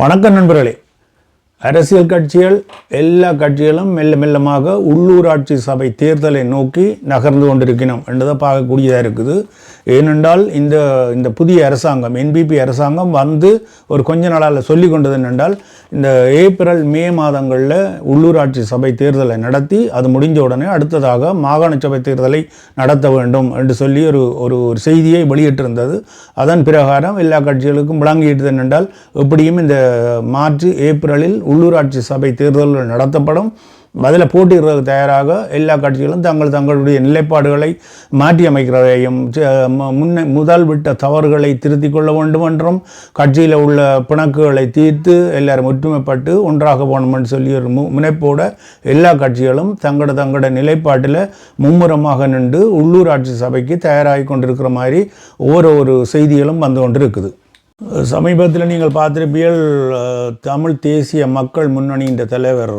வணக்கம் நண்பர்களே. அரசியல் கட்சிகள் எல்லா கட்சிகளும் மெல்ல மெல்லமாக உள்ளூராட்சி சபை தேர்தலை நோக்கி நகர்ந்து கொண்டிருக்கணும் என்றதை பார்க்கக்கூடியதாக இருக்குது. ஏனென்றால் இந்த இந்த புதிய அரசாங்கம் என்பிபி அரசாங்கம் வந்து ஒரு கொஞ்ச நாளால் சொல்லி கொண்டது என்னென்றால் இந்த ஏப்ரல் மே மாதங்களில் உள்ளூராட்சி சபை தேர்தலை நடத்தி அது முடிஞ்ச உடனே அடுத்ததாக மாகாண சபை தேர்தலை நடத்த வேண்டும் என்று சொல்லி ஒரு ஒரு ஒரு செய்தியை வெளியிட்டிருந்தது. அதன் பிரகாரம் எல்லா கட்சிகளுக்கும் விளங்கிட்டது என்னென்றால் எப்படியும் இந்த மார்ச் ஏப்ரலில் உள்ளூராட்சி சபை தேர்தல்கள் நடத்தப்படும். அதில் போட்டியிடுறதுக்கு தயாராக எல்லா கட்சிகளும் தங்கள் தங்களுடைய நிலைப்பாடுகளை மாற்றி அமைக்கிறதையும் ச- முன்ன முதல் விட்ட தவறுகளை திருத்திக் கொள்ள வேண்டும் என்றும் கட்சியில் உள்ள பிணக்குகளை தீர்த்து எல்லாரும் ஒற்றுமைப்பட்டு ஒன்றாக போகணும்னு சொல்லி ஒரு மு முனைப்போட எல்லா கட்சிகளும் தங்களோட தங்களோட நிலைப்பாட்டில் மும்முரமாக நின்று உள்ளூராட்சி சபைக்கு தயாராகி கொண்டிருக்கிற மாதிரி ஒவ்வொரு ஒரு செய்திகளும் வந்து கொண்டிருக்குது. சமீபத்தில் நீங்கள் பார்த்துருப்பீர்கள் தமிழ் தேசிய மக்கள் முன்னணியின் தலைவர்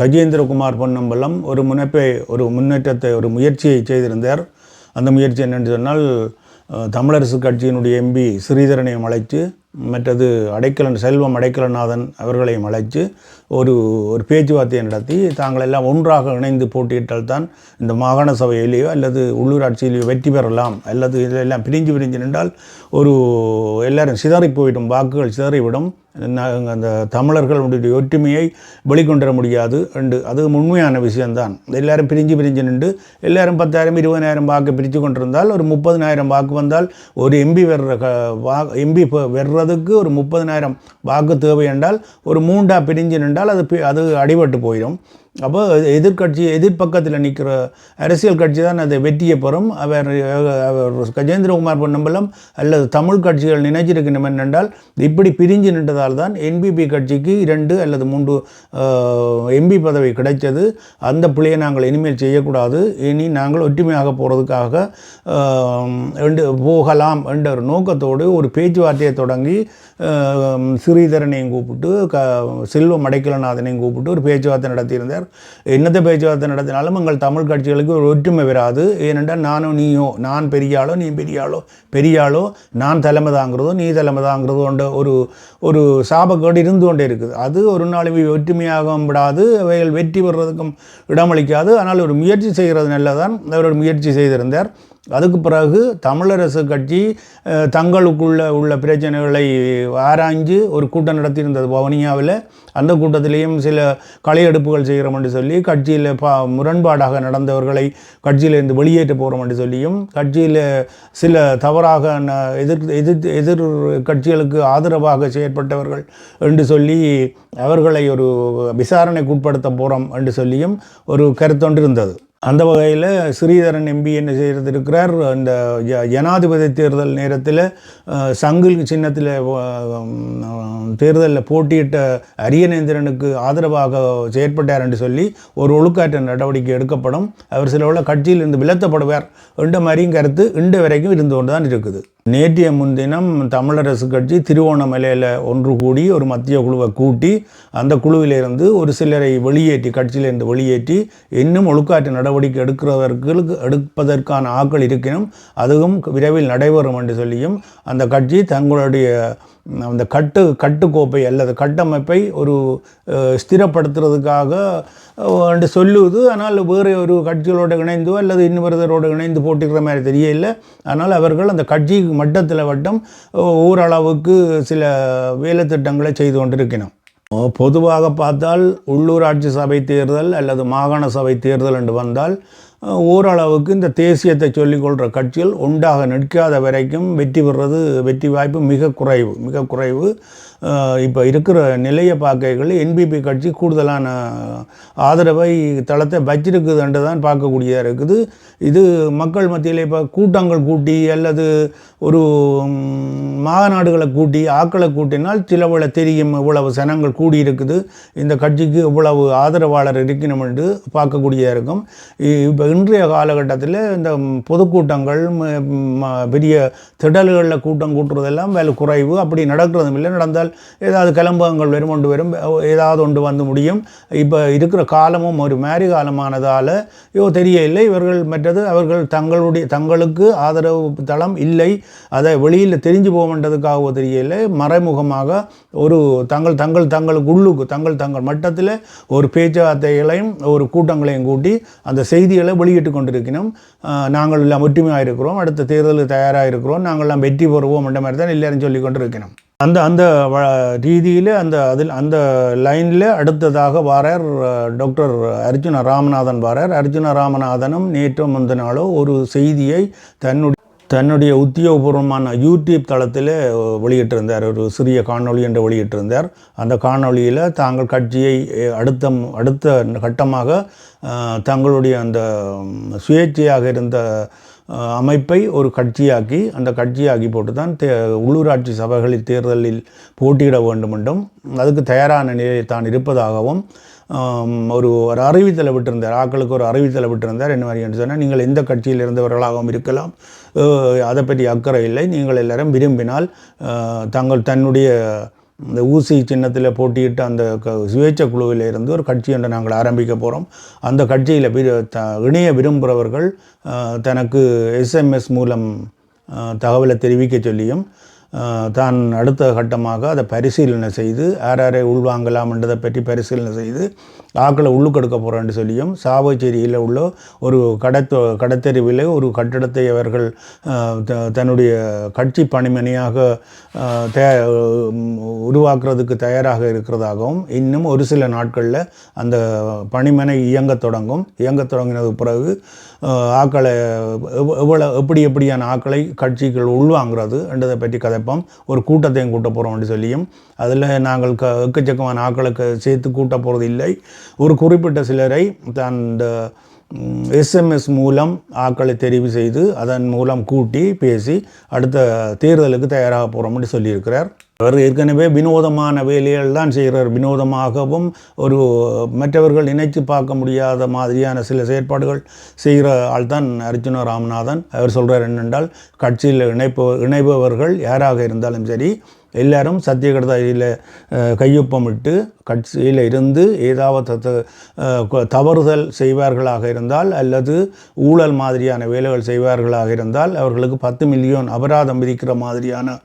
கஜேந்திரகுமார் பொன்னம்பலம் ஒரு முனைப்பை ஒரு முன்னேற்றத்தை ஒரு முயற்சியை செய்திருந்தார். அந்த முயற்சி என்னென்று சொன்னால் தமிழரசு கட்சியினுடைய எம்பி ஸ்ரீதரனையும் அழைத்து மற்றது அடைக்கலன் செல்வம் அடைக்கலநாதன் அவர்களையும் அழைத்து ஒரு ஒரு பேச்சுவார்த்தையை நடத்தி தாங்கள் எல்லாம் ஒன்றாக இணைந்து போட்டியிட்டால் தான் இந்த மாகாண சபையிலேயோ அல்லது உள்ளூராட்சியிலேயோ வெற்றி பெறலாம். அல்லது இதெல்லாம் பிரிஞ்சு பிரிஞ்சு நின்றால் ஒரு எல்லாரும் சிதறி போயிடும் வாக்குகள் சிதறிவிடும். ந- அந்த தமிழர்களுடைய ஒற்றுமையை வெளிக்கொண்டு முடியாது என்று. அது உண்மையான விஷயம்தான். எல்லாரும் பிரிஞ்சு பிரிஞ்சு நின்று எல்லாரும் பத்தாயிரம் இருபதாயிரம் வாக்கு பிரித்து கொண்டிருந்தால் ஒரு முப்பதினாயிரம் வாக்கு வந்தால் ஒரு எம்பி வர்ற க வா முப்பதுக்கு ஒரு முப்பதினாயிரம் வாக்கு தேவை என்றால் ஒரு மூண்டா பிரிஞ்சு நின்றால் அது அது அடிபட்டு போயிடும். அப்போ எதிர்கட்சி எதிர்பக்கத்தில் நிற்கிற அரசியல் கட்சி தான் அதை வெற்றியை பெறும். அவர் அவர் கஜேந்திரகுமார் பொன்னம்பலம் அல்லது தமிழ் கட்சிகள் நினைச்சிருக்கணும் என்னென்றால் இப்படி பிரிஞ்சு நின்றதால் தான் என்பிபி கட்சிக்கு இரண்டு அல்லது மூன்று எம்பி பதவி கிடைத்தது. அந்த பிள்ளையை நாங்கள் இனிமேல் செய்யக்கூடாது. இனி நாங்கள் ஒற்றுமையாக போகிறதுக்காக போகலாம் என்ற ஒரு நோக்கத்தோடு ஒரு பேச்சுவார்த்தையை தொடங்கி ஸ்ரீதரனையும் கூப்பிட்டு க செல்வம் அடைக்கலநாதனையும் கூப்பிட்டு ஒரு பேச்சுவார்த்தை நடத்தியிருந்தார். என்னத்தை பேச்சுவார்த்தை நடத்தினாலும் எங்கள் தமிழ் கட்சிகளுக்கு ஒரு ஒற்றுமை வராது. ஏனென்றால் நானும் நீயோ நான் பெரியாளோ நீ பெரியாளோ பெரியாளோ நான் தலைமை தாங்கிறதோ நீ தலைமை தாங்கிறதோ ஒரு ஒரு சாபக்கோடு இருந்து கொண்டே இருக்குது. அது ஒரு நாள் இவை ஒற்றுமையாக விடாது அவைகள் வெற்றி பெறுறதுக்கும் இடமளிக்காது. ஆனால் ஒரு முயற்சி செய்கிறது நல்லதான் அவர் ஒரு முயற்சி செய்திருந்தார். அதுக்கு பிறகு தமிழரசு கட்சி தங்களுக்குள்ள உள்ள பிரச்சனைகளை ஆராய்ஞ்சு ஒரு கூட்டம் நடத்தியிருந்தது வவுனியாவில் அந்த கூட்டத்திலேயும் சில களையெடுப்புகள் செய்கிறோம் என்று சொல்லி கட்சியில் பா முரண்பாடாக நடந்தவர்களை கட்சியிலிருந்து வெளியேற்ற போகிறோம் என்று சொல்லியும் கட்சியில் சில தவறாக ந- எதிர் எதிர் எதிர் கட்சிகளுக்கு ஆதரவாக செயற்பட்டவர்கள் என்று சொல்லி அவர்களை ஒரு விசாரணைக்கு உட்படுத்த போகிறோம் என்று சொல்லியும் ஒரு கருத்தொன்று இருந்தது. அந்த வகையில் ஸ்ரீதரன் எம்பி என்ன செய்திருக்கிறார்? இந்த ஜ- ஜனாதிபதி தேர்தல் நேரத்தில் சங்கு சங்கில் சின்னத்தில் தேர்தலில் போட்டியிட்ட அரியநேந்திரனுக்கு ஆதரவாக செயற்பட்டார் என்று சொல்லி ஒரு ஒழுக்காற்ற நடவடிக்கை எடுக்கப்படும். அவர் சில உள்ள கட்சியிலிருந்து விலத்தப்படுவார் என்ற மாதிரியும் கருத்து இன்று வரைக்கும் இருந்து கொண்டு தான் இருக்குது. நேற்றைய முன்தினம் தமிழரசு கட்சி திருவோணமலையில் ஒன்று கூடி ஒரு மத்திய குழுவை கூட்டி அந்த குழுவிலிருந்து ஒரு சிலரை வெளியேற்றி கட்சியிலிருந்து வெளியேற்றி இன்னும் ஒழுக்காற்று நடவடிக்கை எடுக்கிறவர்களுக்கு எடுப்பதற்கான ஆக்கள் இருக்கினும் அதுவும் விரைவில் நடைபெறும் என்று சொல்லியும் அந்த கட்சி தங்களுடைய அந்த கட்டு கட்டுக்கோப்பை அல்லது கட்டமைப்பை ஒரு ஸ்திரப்படுத்துறதுக்காக என்று சொல்லுவது ஆனால் வேறு ஒரு கட்சிகளோடு இணைந்தோ அல்லது இன்னொருத்தரோடு இணைந்து போட்டிக்கிற மாதிரி தெரியல ஆனால் அவர்கள் அந்த கட்சி மட்டத்தில் வட்டம் ஓரளவுக்கு சில வேலை திட்டங்களை செய்து கொண்டிருக்கணும் பொதுவாக பார்த்தால் உள்ளூராட்சி சபை தேர்தல் அல்லது மாகாண சபை தேர்தல் என்று வந்தால் ஓரளவுக்கு இந்த தேசியத்தை சொல்லிக்கொள்கிற கட்சிகள் ஒன்றாக நிற்காத வரைக்கும் வெற்றி பெறுறது வெற்றி வாய்ப்பு மிக குறைவு மிக குறைவு. இப்போ இருக்கிற நிலையை பார்க்கைகள் என்பிபி கட்சி கூடுதலான ஆதரவை தளத்தை வச்சிருக்குதுன்ட்டு தான் பார்க்கக்கூடியதாக இருக்குது. இது மக்கள் மத்தியில் இப்போ கூட்டங்கள் கூட்டி அல்லது ஒரு மாநாடுகளை கூட்டி ஆக்களை கூட்டினால் சிலவில் தெரியும் இவ்வளவு சனங்கள் கூடி இருக்குது இந்த கட்சிக்கு இவ்வளவு ஆதரவாளர் இருக்கணும் என்று பார்க்கக்கூடியதாக இருக்கும். இப்போ இன்றைய காலகட்டத்தில் இந்த பொதுக்கூட்டங்கள் பெரிய திடல்களில் கூட்டம் கூட்டுறதெல்லாம் வேலை குறைவு. அப்படி நடக்கிறதும் இல்லை. நடந்தால் என்றால் ஏதாவது கிளம்பங்கள் வரும் கொண்டு வரும் ஏதாவது ஒன்று வந்து முடியும். இப்போ இருக்கிற காலமும் ஒரு மேரி காலமானதால் ஐயோ தெரியவில்லை. இவர்கள் மற்றது அவர்கள் தங்களுடைய தங்களுக்கு ஆதரவு தளம் இல்லை. அதை வெளியில் தெரிஞ்சு போகன்றதுக்காகவோ தெரியவில்லை. மறைமுகமாக ஒரு தங்கள் தங்கள் தங்களுக்கு உள்ளுக்கு தங்கள் தங்கள் மட்டத்தில் ஒரு பேச்சுவார்த்தைகளையும் ஒரு கூட்டங்களையும் கூட்டி அந்த செய்திகளை வெளியிட்டு கொண்டிருக்கணும். நாங்கள் எல்லாம் ஒற்றுமையாக இருக்கிறோம். அடுத்த தேர்தலுக்கு தயாராக இருக்கிறோம். நாங்கள் எல்லாம் வெற்றி பெறுவோம் என்ற மாதிரி தான் எல்லாரும் சொல்லி கொண்டிருக்கணும். அந்த அந்த ரீதியில் அந்த அதில் அந்த லைனில் அடுத்ததாக வாரார் டாக்டர் அர்ஜுன ராமநாதன் வாரார். அர்ஜுன ராமநாதனும் நேற்று முந்தினாலோ ஒரு செய்தியை தன்னுடைய தன்னுடைய உத்தியோகபூர்வமான யூடியூப் தளத்தில் வெளியிட்டிருந்தார். ஒரு சிறிய காணொளி என்று வெளியிட்டிருந்தார். அந்த காணொளியில் தாங்கள் கட்சியை அடுத்த அடுத்த கட்டமாக தங்களுடைய அந்த சுயேட்சையாக இருந்த அமைப்பை ஒரு கட்சியாக்கி அந்த கட்சியாக்கி போட்டு தான் தே உள்ளூராட்சி சபைகளில் தேர்தலில் போட்டியிட வேண்டும் என்றும் அதுக்கு தயாரான நிலையில் தான் இருப்பதாகவும் ஒரு ஒரு அறிவித்தலை விட்டிருந்தார். ஆக்களுக்கு ஒரு அறிவித்தலை விட்டிருந்தார். என்ன மாதிரி என்று சொன்னால் நீங்கள் எந்த கட்சியில் இருந்தவர்களாகவும் இருக்கலாம். அதை பற்றி அக்கறை இல்லை. நீங்கள் எல்லாரும் விரும்பினால் தங்கள் தன்னுடைய இந்த ஊசி சின்னத்தில் போட்டியிட்டு அந்த க சுயேட்சை குழுவில் இருந்து ஒரு கட்சி ஒன்றை நாங்கள் ஆரம்பிக்க போகிறோம் அந்த கட்சியில் த இணைய விரும்புகிறவர்கள் தனக்கு எஸ்எம்எஸ் மூலம் தகவலை தெரிவிக்க சொல்லியும் தான் அடுத்த கட்டமாக அதை பரிசீலனை செய்து யார் யாரை உள்வாங்கலாம் என்றதை பற்றி பரிசீலனை செய்து ஆக்களை உள்ளுக்கெடுக்க போகிறேன்னு சொல்லியும் சாவச்சேரியில் உள்ள ஒரு கடத்த கடத்தெருவில் ஒரு கட்டடத்தை அவர்கள் தன்னுடைய கட்சி பணிமனையாக தே உருவாக்குறதுக்கு தயாராக இருக்கிறதாகவும் இன்னும் ஒரு சில நாட்களில் அந்த பணிமனை இயங்க தொடங்கும். இயங்க தொடங்கினது பிறகு ஆக்களை எவ்வளோ எப்படி எப்படியான ஆக்களை கட்சிகள் உள்வாங்கிறது என்றதை பற்றி கதைப்போம். ஒரு கூட்டத்தையும் கூட்ட போகிறோம்னு சொல்லியும் அதில் நாங்கள் க எக்கச்சக்கமான ஆக்களுக்கு சேர்த்து கூட்ட போகிறது இல்லை. ஒரு குறிப்பிட்ட சிலரை தான் இந்த எஸ்எம்எஸ் மூலம் ஆக்களை தெரிவு செய்து அதன் மூலம் கூட்டி பேசி அடுத்த தேர்தலுக்கு தயாராக போகிறோம்னு சொல்லியிருக்கிறார். அவர் ஏற்கனவே வினோதமான வேலைகள் தான் செய்கிறார். வினோதமாகவும் ஒரு மற்றவர்கள் நினைத்து பார்க்க முடியாத மாதிரியான சில செயற்பாடுகள் செய்கிற ஆள் தான் அர்ஜுன ராமநாதன். அவர் சொல்கிறார் என்னென்றால் கட்சியில் இணைப்பு இணைபவர்கள் யாராக இருந்தாலும் சரி எல்லாரும் சத்தியகிரதையில் கையொப்பமிட்டு கட்சியில் இருந்து ஏதாவது த- தவறுதல் செய்வார்களாக இருந்தால் அல்லது ஊழல் மாதிரியான வேலைகள் செய்வார்களாக இருந்தால் அவர்களுக்கு பத்து மில்லியன் அபராதம் விதிக்கிற மாதிரியான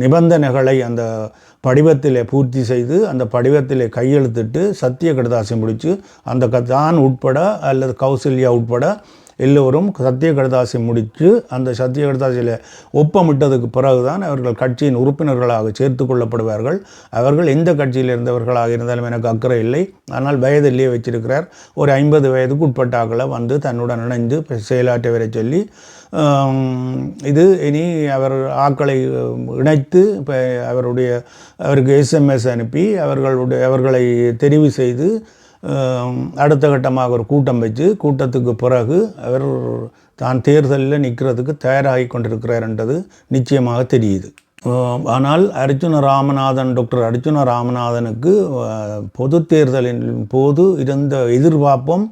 நிபந்தனைகளை அந்த படிவத்தில் பூர்த்தி செய்து அந்த படிவத்தில் கையெழுத்திட்டு சத்திய கடுதாசி முடித்து அந்த க- தான் உட்பட அல்லது கௌசல்யா உட்பட எல்லோரும் சத்திய கடதாசி முடித்து அந்த சத்திய கடதாசியில் ஒப்பமிட்டதுக்கு பிறகுதான் அவர்கள் கட்சியின் உறுப்பினர்களாக சேர்த்து கொள்ளப்படுவார்கள். அவர்கள் எந்த கட்சியில் இருந்தவர்களாக இருந்தாலும் எனக்கு அக்கறை இல்லை. ஆனால் வயதிலேயே வச்சிருக்கிறார். ஒரு ஐம்பது வயதுக்கு உட்பட்ட ஆக்களை வந்து தன்னுடன் இணைந்து செயலாற்ற வர சொல்லி இது இனி அவர் ஆக்களை இணைத்து இப்போ அவருடைய அவருக்கு எஸ்எம்எஸ் அனுப்பி அவர்களுடைய அவர்களை தெரிவு செய்து அடுத்த கட்டமாக ஒரு கூட்டம் வச்சு கூட்டத்துக்கு பிறகு அவர் தான் தேர்தலில் நிற்கிறதுக்கு தயாராகி கொண்டிருக்கிறார் என்றது நிச்சயமாக தெரியுது. ஆனால் அர்ஜுன ராமநாதன் டாக்டர் அர்ஜுன ராமநாதனுக்கு பொது தேர்தலின் போது இருந்த எதிர்பார்ப்பும்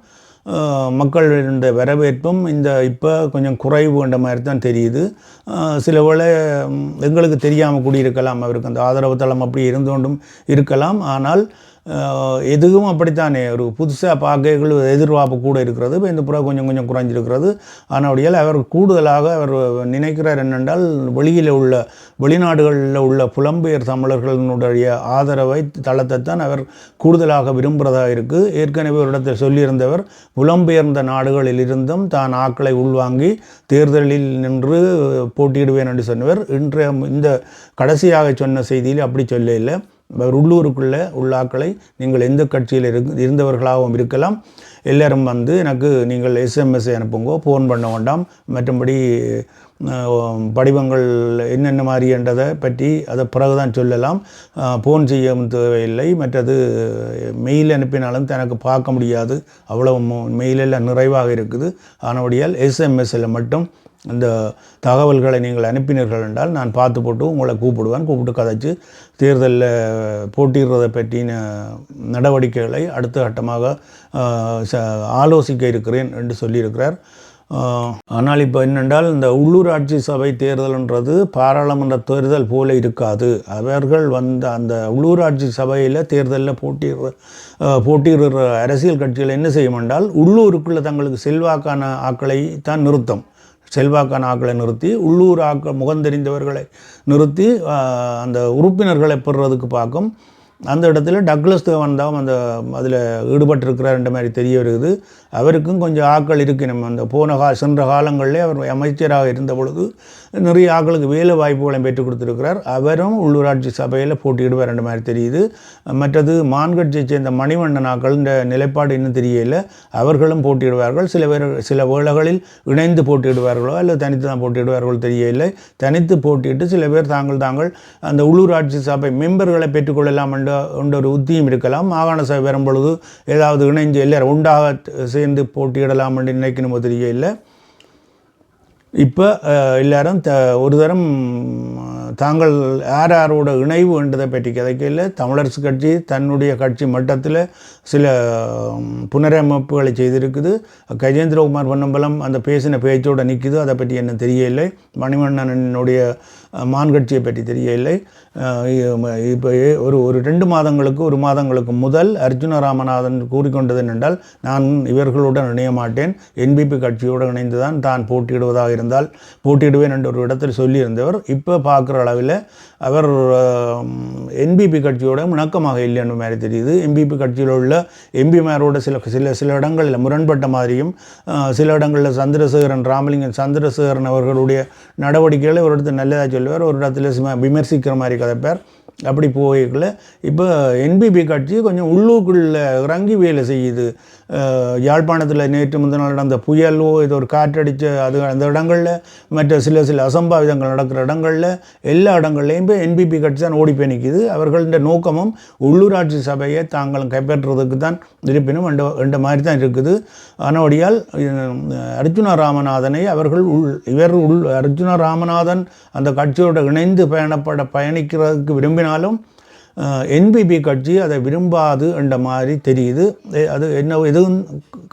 அஹ், மக்களுடைய வரவேற்பும் இந்த இப்போ கொஞ்சம் குறைவுன்ற மாதிரி தான் தெரியுது. சில வேளை எங்களுக்கு தெரியாமல் கூடியிருக்கலாம் அவருக்கு அந்த ஆதரவு தளம் அப்படி இருந்தோண்டும் இருக்கலாம். ஆனால் எதுவும் அப்படித்தானே? ஒரு புதுசாக பார்க்கைகள் எதிர்பார்ப்பு கூட இருக்கிறது. இப்போ இந்த புறா கொஞ்சம் கொஞ்சம் குறைஞ்சிருக்கிறது. ஆனால் அவர் கூடுதலாக அவர் நினைக்கிறார் என்னென்றால் வெளியில் உள்ள வெளிநாடுகளில் உள்ள புலம்பெயர் தமிழர்களினுடைய ஆதரவை தளத்தை தான் அவர் கூடுதலாக விரும்புகிறதாக இருக்குது ஏற்கனவே ஒரு இடத்தில் சொல்லியிருந்தவர் புலம்பெயர்ந்த நாடுகளில் இருந்தும் தான் ஆக்களை உள்வாங்கி தேர்தலில் நின்று போட்டியிடுவேன் என்று சொன்னவர். இன்றைய இந்த கடைசியாக சொன்ன செய்தியில் அப்படி சொல்ல இல்லை. உள்ளூருக்குள்ளே உள்ள ஆக்களை நீங்கள் எந்த கட்சியில் இரு இருந்தவர்களாகவும் இருக்கலாம். எல்லாரும் வந்து எனக்கு நீங்கள் எஸ்எம்எஸ் அனுப்புங்கோ ஃபோன் பண்ண வேண்டாம். மற்றபடி படிவங்கள் என்னென்ன மாதிரின்றதை பற்றி அதை பிறகுதான் சொல்லலாம். ஃபோன் செய்ய தேவையில்லை. மற்றது மெயில் அனுப்பினாலும் தனக்கு பார்க்க முடியாது. அவ்வளவு மெயிலெல்லாம் நிறைவாக இருக்குது. ஆனபடியால் எஸ்எம்எஸ்ஸில் மட்டும் அந்த தகவல்களை நீங்கள் அனுப்பினீர்கள் என்றால் நான் பார்த்து போட்டு உங்களை கூப்பிடுவேன். கூப்பிட்டு கதைச்சு தேர்தலில் போட்டியிடுறதை பற்றின நடவடிக்கைகளை அடுத்த கட்டமாக ச- ஆலோசிக்க இருக்கிறேன் என்று சொல்லியிருக்கிறார். ஆனால் இப்போ என்னென்றால் இந்த உள்ளூராட்சி சபை தேர்தல்ன்றது பாராளுமன்ற தேர்தல் போல இருக்காது. அவர்கள் வந்த அந்த உள்ளூராட்சி சபையில் தேர்தலில் போட்டியிடுற போட்டியிடுற அரசியல் கட்சிகள் என்ன செய்யும் என்றால் உள்ளூருக்குள்ளே தங்களுக்கு செல்வாக்கான ஆக்களை தான் நிறுத்தம். செல்வாக்கான ஆக்களை நிறுத்தி உள்ளூர் ஆக்கள் முகந்தெறிந்தவர்களை நிறுத்தி அந்த உறுப்பினர்களை பெறுறதுக்கு பார்க்கும். அந்த இடத்துல டக்ளஸ் தேவன் தான் அந்த அதில் ஈடுபட்டிருக்கிறார்ன்ற மாதிரி தெரிய வருகிறது அவருக்கும் கொஞ்சம் ஆக்கள் இருக்கு நம்ம அந்த போன கா சென்ற காலங்களிலே அவர் அமைச்சராக இருந்த பொழுது நிறைய ஆக்களுக்கு வேலை வாய்ப்புகளையும் பெற்றுக் கொடுத்துருக்கிறார். அவரும் உள்ளூராட்சி சபையில் போட்டியிடுவார் என்ற மாதிரி தெரியுது. மற்றது மான்கட்சியை சேர்ந்த மணிவண்ணன் ஆக்கள் இந்த நிலைப்பாடு இன்னும் தெரியல. அவர்களும் போட்டியிடுவார்கள். சில பேர் சில வேளைகளில் இணைந்து போட்டியிடுவார்களோ அல்லது தனித்து தான் போட்டியிடுவார்களோ தெரியவில்லை. தனித்து போட்டியிட்டு சில பேர் தாங்கள் தாங்கள் அந்த உள்ளூராட்சி சபை மெம்பர்களை பெற்றுக்கொள்ளலாம் என்ற என்ற ஒரு உத்தியும் இருக்கலாம். மாகாண சபை வரும்பொழுது ஏதாவது இணைஞ்சு எல்லாரும் உண்டாக சேர்ந்து போட்டியிடலாம் என்று நினைக்கணுமோ தெரியவில்லை. இப்போ எல்லாரும் த ஒரு தரம் தாங்கள் யார் யாரோட இணைவு என்றதை பற்றி கதைக்கையில் தமிழரசு கட்சி தன்னுடைய கட்சி மட்டத்தில் சில புனரமைப்புகளை செய்திருக்குது. கஜேந்திரகுமார் பொன்னம்பலம் அந்த பேசின பேச்சோடு நிற்குது அதை பற்றி என்ன தெரியவில்லை. மணிவண்ணனுடைய மான் கட்சியை பற்றி தெரியவில்லை. இப்போ ஒரு ஒரு ரெண்டு மாதங்களுக்கு ஒரு மாதங்களுக்கு முதல் அர்ஜுன ராமநாதன் கூறிக்கொண்டது என்றால் நான் இவர்களுடன் இணைய மாட்டேன். என்பிபி கட்சியோடு இணைந்து தான் தான் போட்டியிடுவதாக இருந்தால் போட்டியிடுவேன் என்ற ஒரு இடத்தில் சொல்லியிருந்தவர். இப்போ பார்க்குற அளவில் அவர் என்பிபி கட்சியோட இணக்கமாக இல்லைன்ற மாதிரி தெரியுது. எம்பிபி கட்சியில் உள்ள எம்பிமாரோட சில சில சில இடங்களில் முரண்பட்ட மாதிரியும் சில இடங்களில் சந்திரசேகரன் ராமலிங்கன் சந்திரசேகரன் அவர்களுடைய நடவடிக்கைகளை ஒரு இடத்துல நல்லதாக சொல்லுவார் ஒரு இடத்துல விமர்சிக்கிற மாதிரி கதைப்பார். அப்படி போய்க்கல இப்போ என்பிபி கட்சி கொஞ்சம் உள்ளூக்குள்ள இறங்கி வேலை செய்யுது. யாழ்ப்பாணத்தில் நேற்று முந்த நாள் நடந்த புயலோ இது ஒரு காற்றடிச்ச அது அந்த இடங்களில் மற்ற சில சில அசம்பாவிதங்கள் நடக்கிற இடங்களில் எல்லா இடங்கள்லையும் இப்போ என்பிபி கட்சி தான் ஓடி போய் நிற்கிது அவர்களின் நோக்கமும் உள்ளூராட்சி சபையை தாங்களும் கைப்பற்றுறதுக்கு தான் இருப்பினும் என்ற என்ற மாதிரி தான் இருக்குது. ஆனபடியால் அர்ஜுனா அர்ஜுன ராமநாதனை அவர்கள் உள் இவர் உள் அர்ஜுன ராமநாதன் அந்த கட்சியோடு இணைந்து பயணப்பட பயணிக்கிறதுக்கு ஆனாலும் என்பிபி கட்சி அதை விரும்பாது என்ற மாதிரி தெரியுது. அது என்ன எதுவும்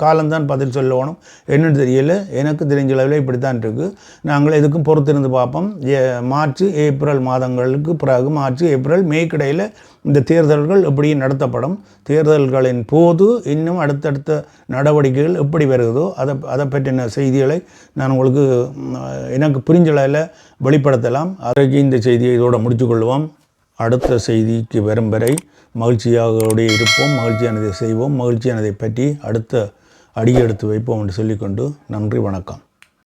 காலம்தான் பதில் சொல்லணும். என்னன்னு தெரியல. எனக்கு தெரிஞ்ச அளவில் இப்படி தான் இருக்குது நாங்கள் எதுக்கும் பொறுத்திருந்து பார்ப்போம். ஏ மார்ச் ஏப்ரல் மாதங்களுக்கு பிறகு மார்ச் ஏப்ரல் மே கிடையில் இந்த தேர்தல்கள் எப்படி நடத்தப்படும் தேர்தல்களின் போது இன்னும் அடுத்தடுத்த நடவடிக்கைகள் எப்படி வருகிறதோ அதை அதை பற்றின செய்திகளை நான் உங்களுக்கு எனக்கு புரிஞ்ச அளவில் வெளிப்படுத்தலாம். அதற்கு இந்த செய்தியை இதோடு முடித்துக்கொள்வோம் அடுத்த செய்திக்கு வரும் வரை மகிழ்ச்சியாக இருப்போம் மகிழ்ச்சியானதை செய்வோம் மகிழ்ச்சியானதை பற்றி அடுத்த அடியெடுத்து வைப்போம் என்று சொல்லிக்கொண்டு நன்றி வணக்கம்.